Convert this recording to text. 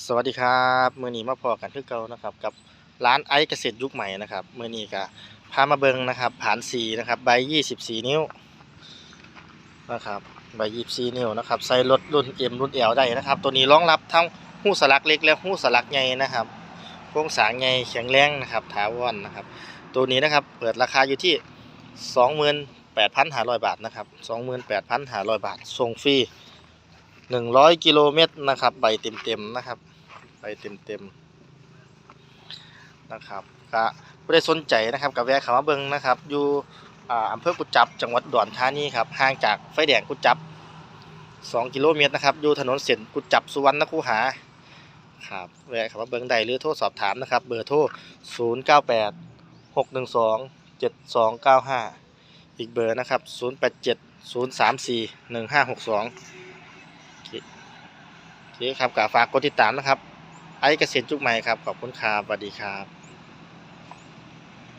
สวัสดีครับมือนีมาพอกันคือเก่านะครับกับร้านไอซ์เกษตรยุคใหม่นะครับมือนี้ก็พามาเบิงนะครับ ผ่านสีนะครับใบ24นิ้วนะครับใบ24นิ้วนะครับใส่รถรุ่น M รุ่น L ได้นะครับ ตัวนี้รองรับทั้งหู้สลักเล็กและหู้สลักใหญ่นะครับโครงสร้างใหญ่แข็งแรงนะครับถาวรนะครับ ตัวนี้นะครับเปิดราคาอยู่ที่28,500บาทนะครับ28,500บาทส่งฟรี หนึ่งร้อยกิโลเมตรนะครับ ใบเต็มๆนะครับ ใบเต็มๆนะครับก็ผู้ใดสนใจนะครับกับแวะเขามาเบิงนะครับ อยู่อ่าอำเภอกุจับ จังหวัดดอุดรธานีครับ ห่างจากไฟแดงกุจับ2กิโลเมตรนะครับ อยู่ถนนเส้นกุจับสุวรรณคูหาครับแวะเขามาเบิงได้หรือโทรสอบถามนะครับ เบอร์โทร098 612 7295อีกเบอร์นะครับ087 034 1562 โอเคครับกฝากกดติดตามนะครับ ไอ้เกษตรจุกใหม่ครับ ขอบคุณครับสวัสดีครับ